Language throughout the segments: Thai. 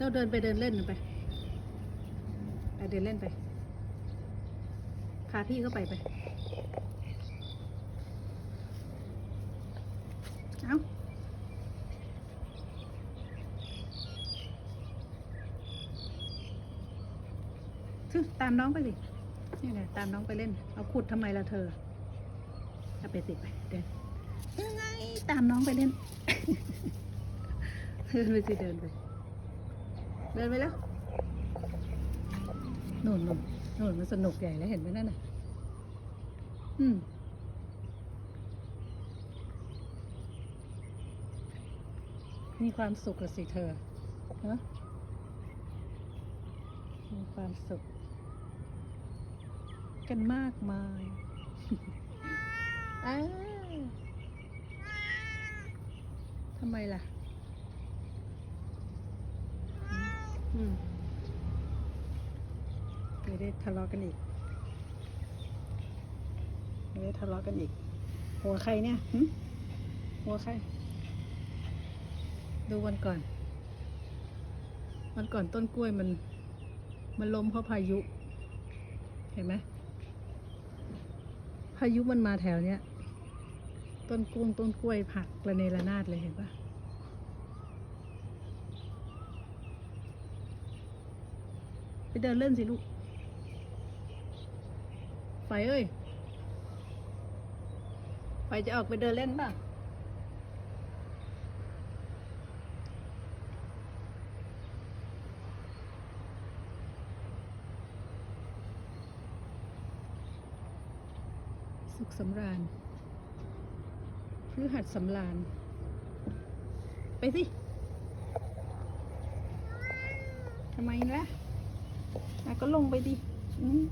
เราเดินไปเดินเล่นไปไปเดินเล่นไป พาพี่เข้าไปไป เอาซึตามน้องไปสินี่ไงตามน้องไปเล่น เอาขุดทำไมล่ะเธอเอาไปสิไปเดินยังไงตามน้องไปเล่นเดินไปสิเดินไป เดินไปแล้วนู่นนู่นนู่นมันสนุกใหญ่แล้วเห็นไหมนั่นน่ะ อืมมีความสุขกับสิเธอเนอะมีความสุข กันมากมายอ้าทำไมล่ะ อืม ได้ทะเลาะกันอีกไม่ได้ทะเลาะกันอีก หัวใครเนี่ยหึหัวใคร ดูวันก่อน วันก่อนต้นกล้วยมัน มันล้มเพราะพายุ เห็นไหมพายุมันมาแถวเนี้ย ต้นกุ้งต้นกล้วยผักระเนระนาดเลยเห็นปะไปเดินเล่นสิลูก ไฟเอ้ย ไฟจะออกไปเดินเล่นป่ะ สุขสำราญพฤหัสสำราญ ไปสิ ทำไมล่ะอะก็ลงไปดิอืม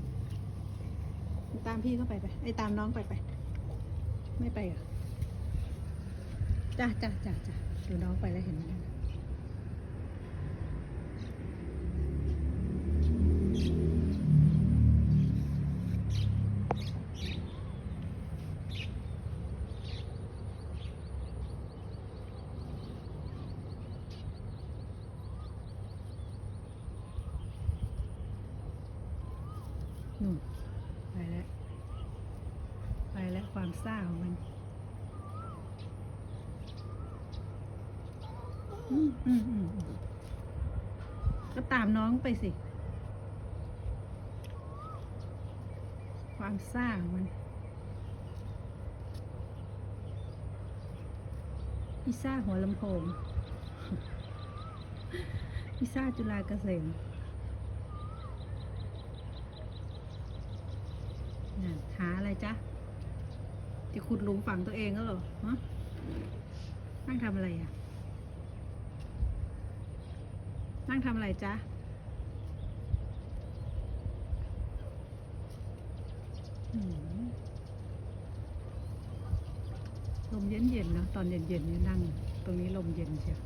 พี่เข้าไปไปไอ้ตามน้องไปไป ไม่ไปเหรอจ้าจ้าจ้าจ้าดูน้องไปแล้วเห็นไหมนั่นน่ะนู่นไปแล้ว ไปแล้ว ความซ่าของมันอืมอืมอืมอืมก็ตามน้องไปสิ ความซ่าของมันพิซซ่าหัวลำโพงพิซซ่าจุฬาเกษมน่ะหาอะไรจ๊ะ จะขุดหลุมฝังตัวเองก็เหรอฮะนั่งทำอะไรอะ นั่งทำอะไรจ๊ะ ลมเย็นๆเนาะตอนเย็นๆนี่นั่ง ตรงนี้ลมเย็นเชียว